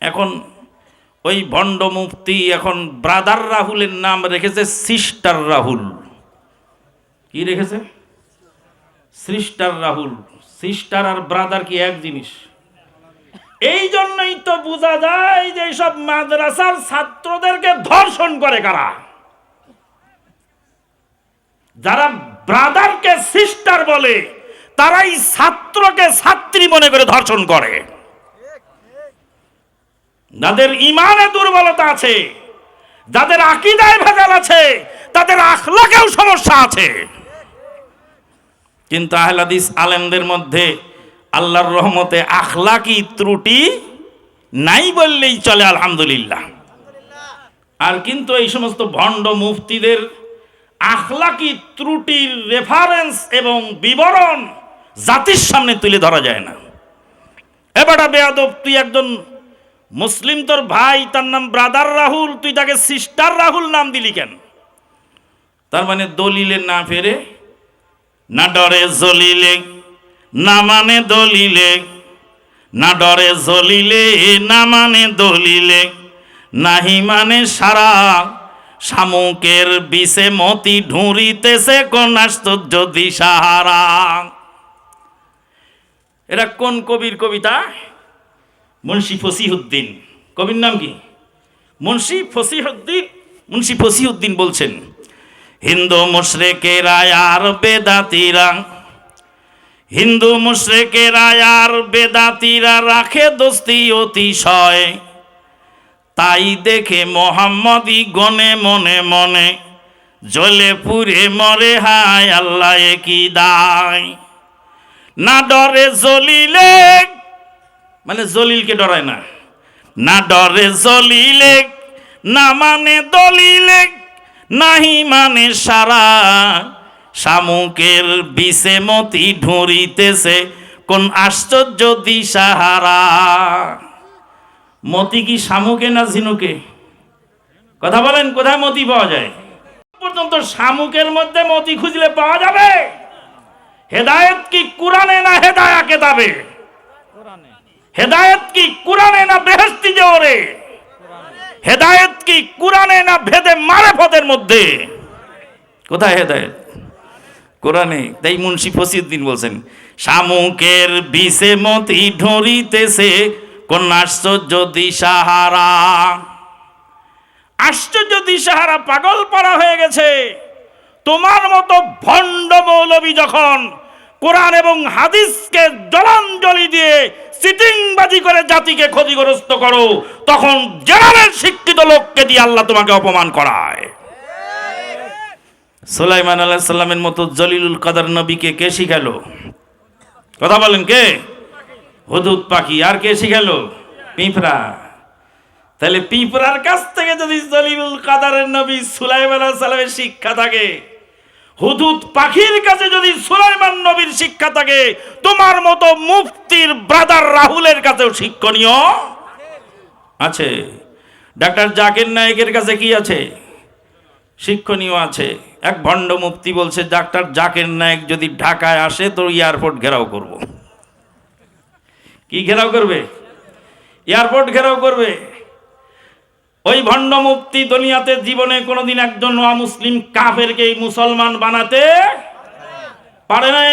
এখন ওই ভণ্ড মুফতি এখন ব্রাদার রাহুলের নাম রেখেছে সিস্টার রাহুল। কি রেখেছে? সিস্টার রাহুল। সিস্টার আর ব্রাদার কি এক জিনিস? এই জন্যই তো বোঝা যায় যে সব মাদ্রাসার ছাত্রদেরকে ধর্ষণ করে কারা। যারা ব্রাদারকে সিস্টার বলে, তারাই ছাত্রকে ছাত্রী মনে করে ধর্ষণ করে। যাদের ইমানে দুর্বলতা আছে, যাদের আকিদায় ভেজাল আছে, তাদের আখলাকেও সমস্যা আছে। কিন্তু আহলাদিস আলেমদের মধ্যে আল্লাহর রহমতে আখলাকি ত্রুটি নাই বললেই চলে, আলহামদুলিল্লাহ। আর কিন্তু এই সমস্ত ভণ্ড মুফতিদের আখলাকি ত্রুটির রেফারেন্স এবং বিবরণ জাতির সামনে তুলে ধরা যায় না। এবারটা বেয়াদব, তুই একজন মুসলিম তোর ভাই, তার নাম ব্রাদার রাহুল, তুই তাকে সিস্টার রাহুল নাম দিলি কেন? তার মানে দলিলে না ফেরে, না ডরে জলিলে, না মানে দলিলে, না ডরে জলিলে, না মানে দলিলে, নাহি মানে সারা শামুকের বিষে মতি ঢুঁড়িতেছে কোন আশ্চর্য দিশাহারা। এটা কোন কবির কবিতা? মুন্সি ফসিহুদ্দিন। কবির নাম কি? মুন্সি ফসিহুদ্দিন মুন্সি ফসিহুদ্দিন বলছেন, হিন্দু মুশরেকেরা আর বেদাতিরা, হিন্দু মুশরেকেরা আর বেদাতিরা রাখে দোস্তি অতিশয়। তাই দেখে মোহাম্মদী গনে মনে মনে, জ্বলে পুরে মরে হায় আল্লাহ কি দায়। না ডরে জলিলে মানে জলিলকে ডরায় না। না ডরে জলিলে না মানে দলিলে নাহি মানে সারা। শামুকের বিষে মতি ঢুঁড়িতেছে, কোন আশ্চর্য দিশাহারা। মতি কি শামুকে না ঝিনুকে? কথা বলেন, কোথায় মতি পাওয়া যায়? পর্যন্ত শামুকের মধ্যে মতি খুঁজলে পাওয়া যাবে। হেদায়েত কি কোরআনে না হেদায়া কেতাবে হেদায়েত কি কোরআনে না বেহেস্তি জোরে হেদায়েত কি কোরআনে না ভেদে মারে পদের মধ্যে? কোথায় হেদায়েত? কোরআনে, তাই মুন্সি ফসিউদ্দিন বলছেন, শামুকের বিষে মতি ঢরিতেছে কোন আশ্চর্য দিশাহারা। আশ্চর্য দিশাহারা পাগল পারা হয়ে গেছে। তোমার মতো ভণ্ড মৌলবী যখন কোরআন এবং হাদিসকে জলাঞ্জলি দিয়ে সিটিংবাজি করে জাতিকে ক্ষতিগ্রস্ত করো, তখন জেনারেল শিক্ষিত লোককে দিয়ে আল্লাহ তোমাকে অপমান করায়। সুলাইমান আল্লাহ সাল্লামের মতো জলিলুল কাদার নবীকে কে শিখালো? কথা বলেন কে? হুদুদ পাখি, আর কে শিখালো? পিঁপড়া। তাহলে পিঁপড়ার কাছ থেকে যদি জলিলুল কাদারের নবী সুলাইমান আলাইহিস সালামের শিক্ষা থাকে, হুদুদ পাখির কাছে যদি সুলাইমান নবীর শিক্ষা থাকে। তোমার মতো মুফতির ব্রাদার রাহুলের কাছেও শিক্ষণীয়। আছে। ডাক্তার জাকির নায়কের কাছে কি আছে? শিক্ষণীয় আছে। এক ভণ্ড মুফতি বলছে, ডাক্তার জাকির নায়ক যদি ঢাকায় আসে, তো এয়ারপোর্ট ঘেরাও করব। কি ঘেরাও করবে? এয়ারপোর্ট ঘেরাও করবে। ওই ভণ্ড মুক্তি দুনিয়াতে জীবনে কোনোদিন একজন মুসলিম কাফেরকে মুসলমান বানাতে পারে নাই।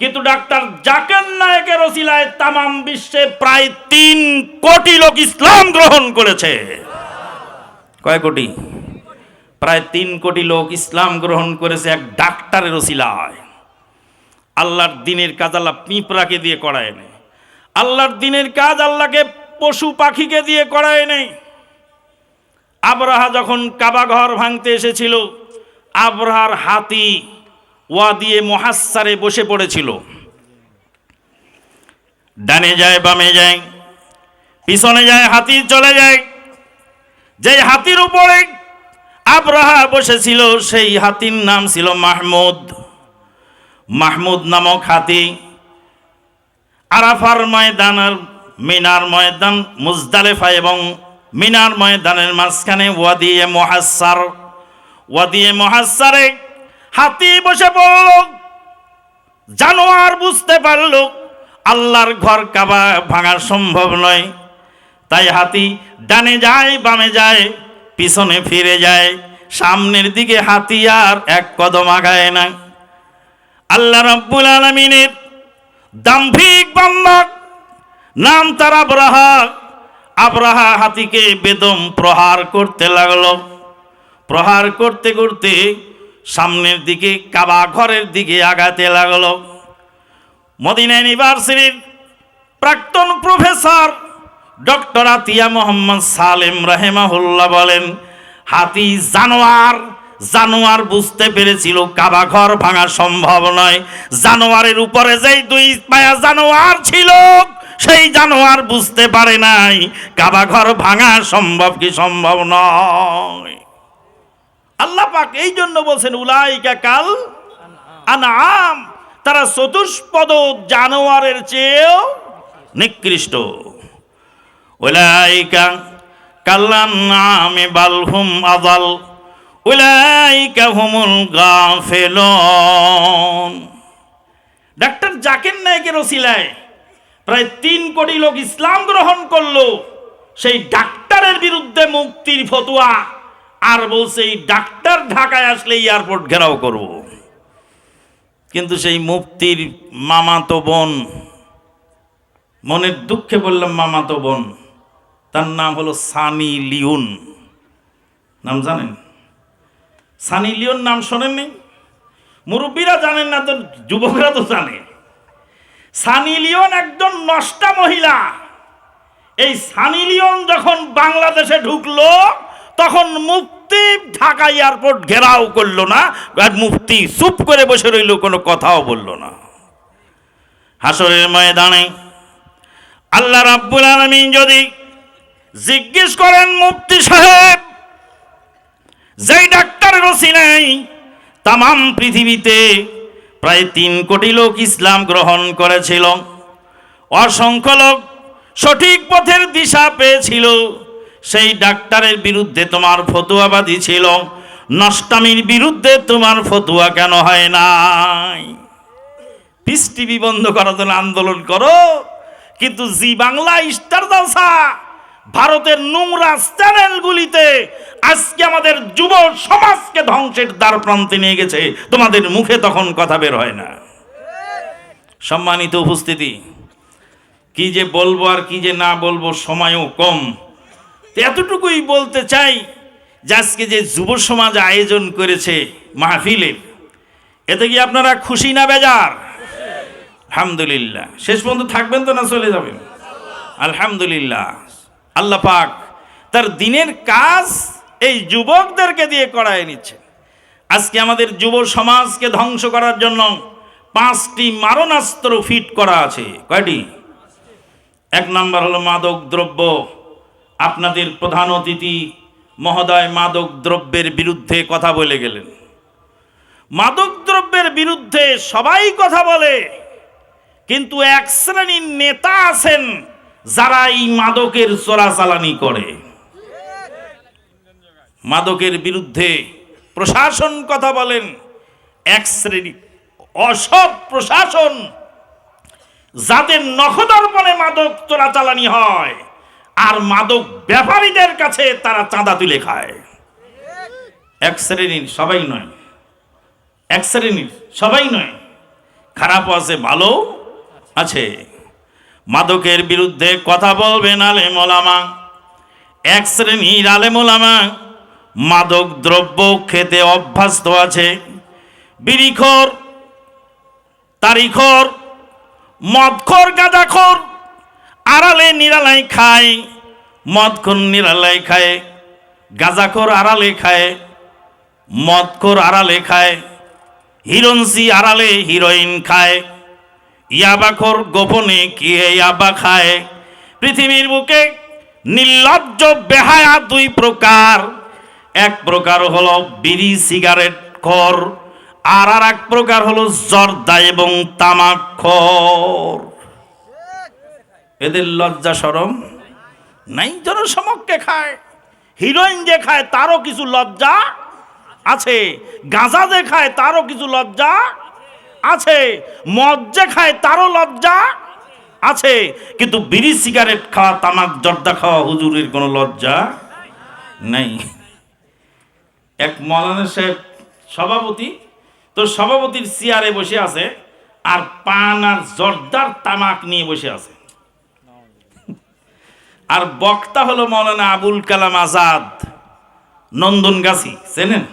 কিন্তু ডাক্তার জাকের নায়কের ওসিলায় তামাম বিশ্বে প্রায় তিন কোটি লোক ইসলাম গ্রহণ করেছে। কয় কোটি? প্রায় তিন কোটি লোক ইসলাম গ্রহণ করেছে এক ডাক্তারের ওসিলায়। আল্লাহর দিনের কাজ আল্লাহ পিঁপড়াকে দিয়ে করায় নেই আল্লাহর দিনের কাজ আল্লাহকে পশু পাখিকে দিয়ে করায় নেই আবরাহা যখন কাবা ঘর ভাঙতে এসেছিল, আবরাহার হাতি ওয়া দিয়ে মহাসারে বসে পড়েছিল। ডানে যায়, বামে যায়, পিছনে যায় হাতি চলে যায়। যে হাতির উপরে আবরাহা বসেছিল, সেই হাতির নাম ছিল মাহমুদ। মাহমুদ নামক হাতি আরাফার ময়দানের মিনার ময়দান, মুজদালেফা এবং মিনার ময়দানের মাঝখানে ওয়াদিয়ে মহাসার ওয়াদিয়ে মহাসারে হাতি বসে পড়ল। জানোয়ার বুঝতে পারল, আল্লাহর ঘর কাবা ভাঙা সম্ভব নয়। তাই হাতি ডানে যায়, বামে যায়, পিছনে ফিরে যায়। সামনের দিকে হাতি আর এক কদম আগায় না। আল্লাহ রাব্বুল আলমিনের দাম্ভিক বান্দা, নাম তার আবরাহা। আবরাহা হাতিকে বেদম প্রহার করতে লাগল। প্রহার করতে করতে সামনের দিকে, কাবা ঘরের দিকে আগাতে লাগল। মদিনা ইউনিভার্সিটির প্রাক্তন professor doctor Atiya Mohammad Salem রাহেমাহুল্লাহ বলেন, হাতি জানোয়ার জানোয়ার বুঝতে পেরেছিল কাবা ঘর ভাঙা সম্ভব নয়। জানোয়ারের উপরে যেই দুই পায়া জানোয়ার ছিল, সেই জানোয়ার বুঝতে পারে নাই, কাবা ঘর ভাঙা সম্ভব কি সম্ভব নয়। আল্লাহ পাক এই জন্য বলছেন, উলাইকা কাল আনাম তারা চতুষ্পদ জানোয়ারের চেয়েও নিকৃষ্ট। উলাইকা কাল্লান নামে বালহুম আদাল উলাইকা হুমুল গাফেলন। ডাক্তার জাকির নায়কের ওসিলায় প্রায় তিন কোটি লোক ইসলাম গ্রহণ করল, সেই ডাক্তারের বিরুদ্ধে মুক্তির ফতোয়া। আর বলছে, এই ডাক্তার ঢাকায় আসলে এয়ারপোর্ট ঘেরাও করব। কিন্তু সেই মুক্তির মামাতো বোন, মনের দুঃখে বললাম, মামাতো বোন, তার নাম হলো সানি লিওন। নাম জানেন? সানি লিওন নাম শোনেননি মুরব্বীরা জানেন না তো, যুবকরা তো জানে। সানি লিওন একজন নষ্টা মহিলা। এই সানি লিওন যখন বাংলাদেশে ঢুকলো তখন মুফতি ঢাকা এয়ারপোর্ট ঘেরাও করল না, আর মুফতি চুপ করে বসে রইল, কোনো কথাও বলল না। হাসরের ময়দানে আল্লাহ রাব্বুল আলমিন যদি জিজ্ঞেস করেন মুফতি সাহেব, যেই ডাক্তার রসি নাই তাম পৃথিবীতে প্রায় তিন কোটি লোক ইসলাম গ্রহণ করেছিল, অসংখ্য লোক সঠিক পথের দিশা পেয়েছিল সেই ডাক্তারের বিরুদ্ধে তোমার ফতুয়াবাদী ছিল। নষ্টামির বিরুদ্ধে তোমার ফতুয়া কেন হয় নাই? পিস টিভি বন্ধ করার জন্য আন্দোলন করো। কিন্তু জি বাংলা, স্টার জলসা, ভারতের নোংরা চ্যানেলগুলিতে আজকে আমাদের যুব সমাজকে ধ্বংসের দ্বার প্রান্তে নিয়ে গেছে। তোমাদের মুখে তখন কথা বের হয় না। সম্মানিত উপস্থিতি, কি যে বলব আর কি যে না বলব সময়ও কম। তো এতটুকুই বলতে চাই যে আজকে যে যুব সমাজ আয়োজন করেছে মাহফিলের এতে কি আপনারা খুশি না বেজার? আলহামদুলিল্লাহ। শেষ পর্যন্ত থাকবেন তো না চলে যাবেন? আলহামদুলিল্লাহ। আল্লাহ পাক তার দিনের কাজ এই যুবকদেরকে দিয়ে করায় নিচ্ছে আজকে আমাদের যুব সমাজকে ধ্বংস করার জন্য পাঁচটি মারণাস্ত্র ফিট করা আছে। কয়টি? এক নম্বর হলো মাদক দ্রব্য। আপনাদের প্রধান অতিথি মহোদয় মাদক দ্রব্যের বিরুদ্ধে কথা বলে গেলেন। মাদক দ্রব্যের বিরুদ্ধে সবাই কথা বলে, কিন্তু এক শ্রেণির নেতা আছেন যারা এই মাদকের চোরাচালানি করে। মাদকের বিরুদ্ধে প্রশাসন কথা বলেন, এক শ্রেণি অসৎ প্রশাসন যাদের নখদর্পণে মাদক চোরাচালানি হয়। আর মাদক ব্যাপারীদের কাছে তারা চাঁদা তুলে খায়। এক শ্রেণির সবাই নয়। এক শ্রেণির সবাই নয়। খারাপ আছে, ভালো আছে। মাদকের বিরুদ্ধে কথা বলবেন আলেম ওলামা এক শ্রেণির আলেম ওলামা মাদক দ্রব্য খেতে অভ্যস্ত আছে। বিড়িখোর, তারিখর, মদখোর গাঁদাখোর আড়ালে নিরালাই খায়, মদখোর নিরালাই খায়, গাঁজাখোর আড়ালে খায়, মদখোর আড়ালে খায়, হিরণসি আড়ালে হিরোইন খায়, ইয়াবাখোর গোপনে কি ইয়াবা খায়? পৃথিবীর বুকে নির্লজ্জ বেহায়া দুই প্রকার। এক প্রকার হলো বিড়ি, সিগারেট খর, আর আর এক প্রকার হলো জর্দা এবং তামাক খর। এদের লজ্জা সরম। নাই জনসমক্ষে খায়, হিরোইন যে খায় তারও কিছু লজ্জা আছে, গাঁজা যে খায় তারও কিছু লজ্জা আছে, মদ যে খায় তারও লজ্জা আছে, কিন্তু বিড়ি সিগারেট খাওয়া, তামাক, জর্দা খাওয়া হুজুরের কোনো লজ্জা নেই। এক মৌলানা সাহেব সভাপতি, তো সভাপতির চেয়ারে বসে আছে আর পান আর জর্দার তামাক নিয়ে বসে আছে। আর বক্তা হলো মৌলানা আবুল কালাম আজাদ, নন্দনগাছি, চেনেন?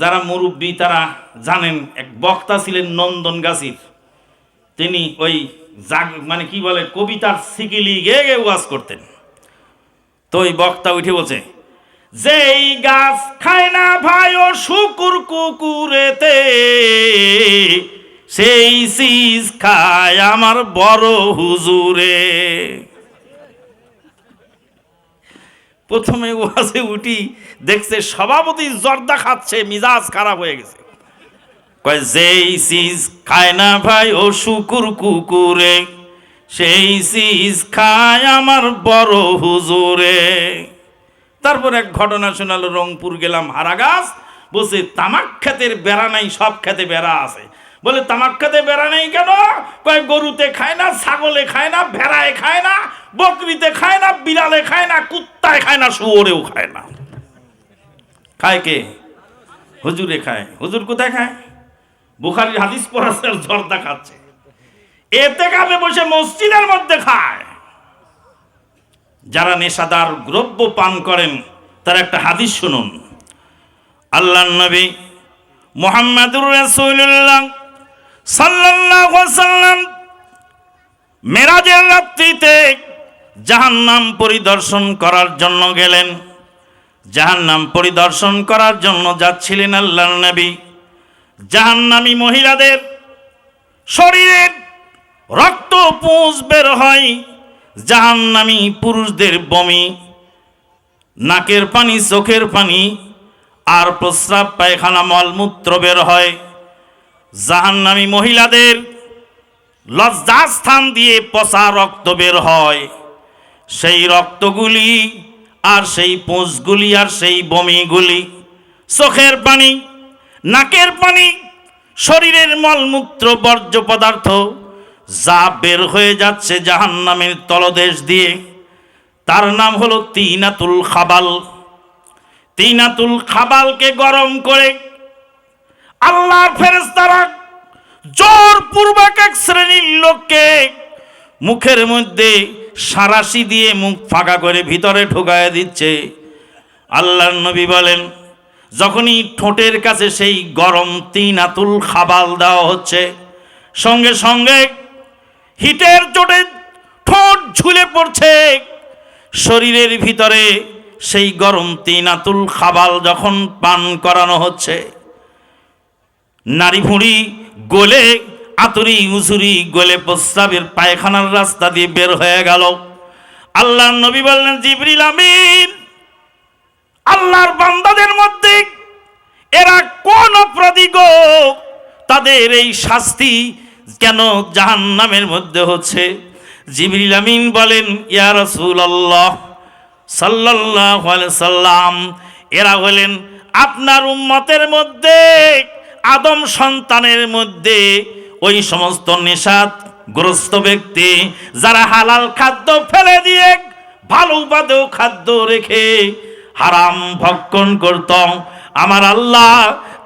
যারা মুরব্বী, তারা জানেন, এক বক্তা ছিলেন নন্দনগাছির। তিনি ওই জাগ মানে কি বলে, কবিতার সিকিলি গে গে ওয়াজ করতেন। তো ওই বক্তা উঠে বলছে, যেই গাছ খায় না ভাই ও শুকুর কুকুরেতে, সেই সিজ খায় আমার বড় হুজুরে। প্রথমে ওয়াজে উঠি, দেখছে সভাপতি জর্দা খাচ্ছে, মিজাজ খারাপ হয়ে গেছে। কয়, যেই সিজ খায় না ভাই, ও শুকুর কুকুরে, সেই সিজ খায় আমার বড় হুজুরে। তারপর এক ঘটনা শোনালো, রংপুর গেলাম হারাগাছ, বলছে, তামাক খেতের বেড়া নাই, সব খেতে বেড়া আছে। বলে, তামাক খেতে বেড়া নেই কেন? কয়, গরুতে খায় না, ছাগলে খায় না, ভেড়ায় খায় না বকরিতে খায় না বিড়ালে খায় না, কুত্তায় খায় না, শুয়োরেও খায় না। খায় কে? হুজুরে খায়। হুজুর কোথায় খায়? বুখারির হাদিস পড়াছে আর জর্দা খাচ্ছে। এতে কাবে বসে মসজিদের মধ্যে খায়। যারা নেশাদার দ্রব্য পান করেন, তার একটা হাদিস শুনুন। আল্লাহ নবী মোহাম্মদুর সাল্লাল্লাহু আলাইহি সাল্লাম মেরাজের রাত্রিতে জাহান্নাম পরিদর্শন করার জন্য গেলেন। জাহান্নাম পরিদর্শন করার জন্য যাচ্ছিলেন আল্লাহর নবী। জাহান্নামী মহিলাদের শরীরের রক্ত পুঁজ বের হয়। জাহান্নামী পুরুষদের বমি, নাকের পানি, চোখের পানি আর প্রস্রাব, পায়খানা, মলমূত্র বের হয়। জাহান্নামী মহিলাদের লজ্জাস্থান দিয়ে পচা রক্ত বের হয়। সেই রক্তগুলি আর সেই পুঁজগুলি আর সেই বমিগুলি, চোখের পানি, নাকের পানি, শরীরের মলমূত্র, বর্জ্য পদার্থ যা বের হয়ে যাচ্ছে জাহান্নামের তলদেশ দিয়ে, তার নাম হলো তিনাতুল খাবাল। তিনাতুল খাবালকে গরম করে আল্লাহর ফেরেস্তারা জোর পূর্বক এক শ্রেণির লোককে মুখের মধ্যে সারাশি দিয়ে মুখ ফাঁকা করে ভিতরে ঢোকায় দিচ্ছে। আল্লাহর নবী বলেন, যখনই ঠোঁটের কাছে সেই গরম তিন আতুল খাবাল দেওয়া হচ্ছে, সঙ্গে সঙ্গে হিটের চোটে ঠোঁট ঝুলে পড়ছে। শরীরের ভিতরে সেই গরম তিন আতুল খাবাল যখন পান করানো হচ্ছে নারী ভুঁড়ি গলে আতুরি উসুরি গলে প্রস্রাবের পায়খানার রাস্তা দিয়ে বের হয়ে গেল। আল্লাহ নবী বললেন, জিবরিল আমিন, আল্লাহর বান্দাদের মধ্যে এরা কোন অপরাধী গো? তাদের এই শাস্তি কেন জাহান্নামের মধ্যে হচ্ছে? জিবরিল আমিন বলেন, ইয়া রাসূলুল্লাহ সাল্লাল্লাহু আলাইহি সাল্লাম এরা হলেন আপনার উম্মতের মধ্যে, আদম সন্তানের মধ্যে ওই সমস্ত নেশাদ গ্রস্ত ব্যক্তি যারা হালাল খাদ্য ফেলে দিয়ে ভালো উপাদেয় খাদ্য রেখে হারাম ভক্ষণ করত, আমার আল্লাহ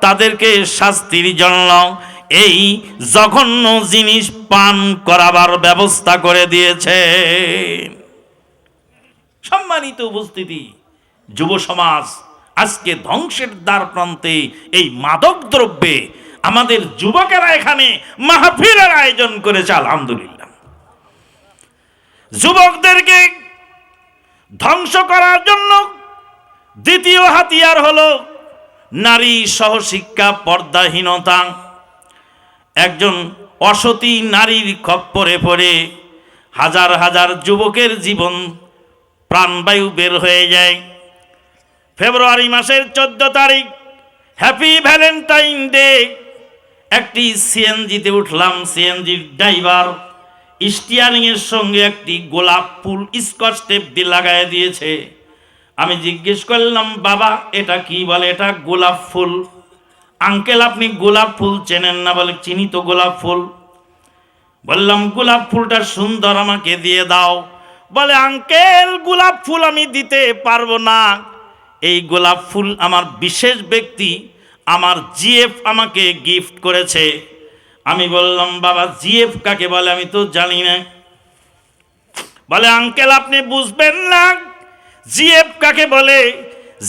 তাদেরকে শাস্তির জন্য এই জঘন্য জিনিস পান করাবার ব্যবস্থা করে দিয়েছে। সম্মানিত উপস্থিতি যুব সমাজ আজকে ধ্বংসের দ্বার প্রান্তে এই মাদক দ্রব্যে আমাদের যুবকেরা এখানে মাহফিলের আয়োজন করেছে, আলহামদুলিল্লাহ। যুবকদেরকে ধ্বংস করার জন্য দ্বিতীয় হাতিয়ার হলো নারী সহশিক্ষা পর্দাহীনতা। একজন অসতী নারীর খপ্পরে পড়ে হাজার হাজার যুবকের জীবন প্রাণবায়ু বের হয়ে যায়। ফেব্রুয়ারি মাসের চোদ্দ তারিখ, হ্যাপি ভ্যালেন্টাইন ডে একটি সিএনজিতে উঠলাম, সিএনজির ড্রাইভার স্টিয়ারিংয়ের সঙ্গে একটি গোলাপ ফুল স্কচ টেপ দিয়ে লাগাই দিয়েছে। আমি জিজ্ঞেস করলাম, বাবা, এটা কি বলে? এটা গোলাপ ফুল? আঙ্কেল, আপনি গোলাপ ফুল চেনেন না বলে চিনি তো গোলাপ ফুল? বললাম, গোলাপ ফুলটা সুন্দর, আমাকে দিয়ে দাও। বলে, আঙ্কেল, গোলাপ ফুল আমি দিতে পারব না। এই গোলাপ ফুল আমার বিশেষ ব্যক্তি। আমার জিএফ আমাকে গিফট করেছে। আমি বললাম, বাবা, জিএফ কাকে বলে? আমি তো জানি না। বলে, আঙ্কেল, আপনি বুঝবেন না, জিএফ কাকে বলে?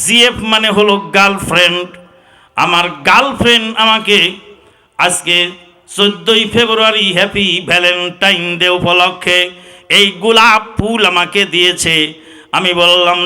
জিএফ মানে হলো গার্লফ্রেন্ড। আমার গার্লফ্রেন্ড আমাকে আজকে চোদ্দই ফেব্রুয়ারি হ্যাপি ভ্যালেন্টাইন ডে উপলক্ষে এই গোলাপ ফুল আমাকে দিয়েছে। আমি বললাম